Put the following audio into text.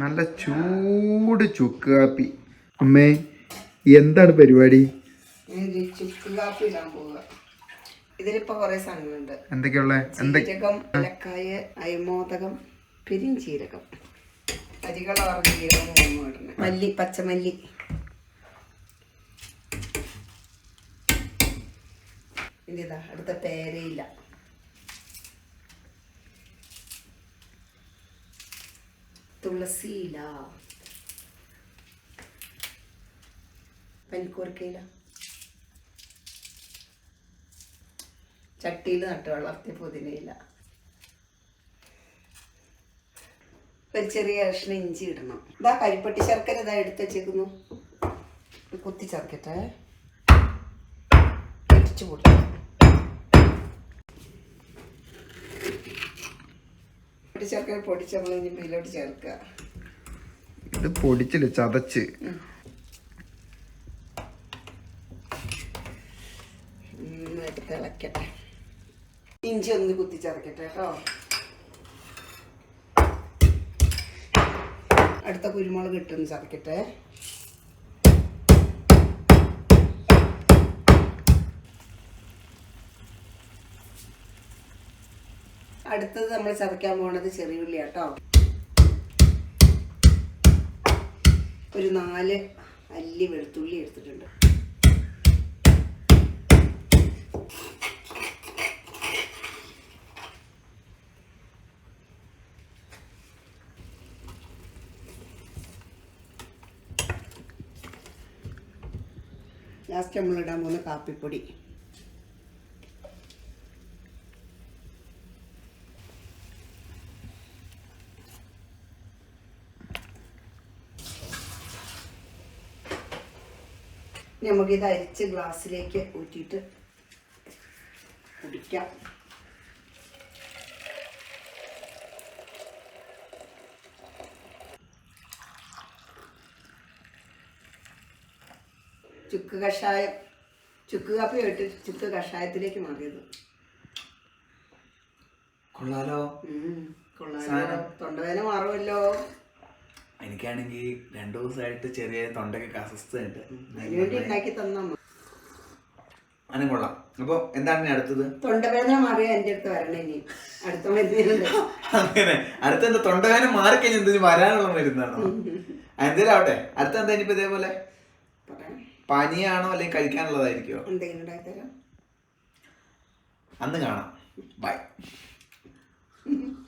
നല്ല ചൂട് ചുക്ക് കാപ്പി. അമ്മേ എന്താണ് പരിപാടി? ചുക്ക് കാപ്പി ഇടാൻ പോവുക ഇതിലിപ്പോ കുറെ സാധനങ്ങളുണ്ട്. എന്തൊക്കെയുള്ള? എന്തൊ ജീരകം ഏലക്കായ അയമോദകം പെരിഞ്ചീരകം. അരികളാറ് ജീരകം മല്ലി പച്ചമല്ലി. ഇനി ഇതാ അടുത്ത പേരയില്ല തുളസിയില. പനിക്കൂർക്കയില. ചട്ടിയിൽ നട്ട് വളർത്തിയ പുതിനയില. ചെറിയ കഷ്ണം ഇഞ്ചി ഇടണം. ഇതാ കരിപ്പട്ടി ശർക്കര ഇതാ എടുത്ത് വെച്ചേക്കുന്നു. കുത്തി ചേർക്കട്ടെ. ഇടിച്ചു പൊടിക്കണം പൊട്ടി ശർക്കര പൊടിച്ച് നമ്മൾ ഇനി ഇതിലോട്ട് ചേർക്കുക. ഇത് പൊടിച്ചില്ല ചതച്ച്. തിളക്കട്ടെ. ഇഞ്ചി ഒന്ന് കുത്തി ചേർക്കട്ടെ കേട്ടോ. അടുത്ത കുരുമുളക് ഇട്ടൊന്ന് ചതക്കട്ടെ. അടുത്തത് നമ്മൾ ചതയ്ക്കാൻ പോണത് ചെറിയുള്ളി കേട്ടോ ഒരു നാല് അല്ലി വെളുത്തുള്ളി എടുത്തിട്ടുണ്ട്. ലാസ്റ്റ് നമ്മളിടാൻ പോകുന്ന കാപ്പിപ്പൊടി. നമുക്കിത് അരിച്ച് ഗ്ലാസ്സിലേക്ക് ഊറ്റിയിട്ട് കുടിക്കാം. ചുക്ക് കഷായം ചുക്ക് കാപ്പി ഇട്ട് ചുക്ക് കഷായത്തിലേക്ക് മാറിയത്. കൊള്ളാലോ. കൊള്ളാലോ. തൊണ്ടവേദന മാറുമല്ലോ. എനിക്കാണെങ്കിൽ രണ്ടു ദിവസമായിട്ട് ചെറിയ തൊണ്ടയ്ക്ക് അസ്വസ്ഥയുണ്ട്. അങ്ങനെ കൊള്ളാം. അപ്പോൾ എന്താണ് അടുത്തത്? തൊണ്ടവേദന മാറിയ എന്റെ അടുത്ത് വരണേ ഇനി. അടുത്ത അങ്ങനെ. അടുത്ത എന്താ തൊണ്ടവേദന മാറിക്കഴിഞ്ഞാൽ എന്തെങ്കിലും വരാനുള്ള മരുന്നാണോ? എന്തേലും ആവട്ടെ. അടുത്ത എന്താ ഇനിയിപ്പോ ഇതേപോലെ? പനിയാണോ അല്ലെങ്കിൽ കഴിക്കാനുള്ളതായിരിക്കോ എന്തെങ്കിലും അന്ന് കാണാം. ബൈ.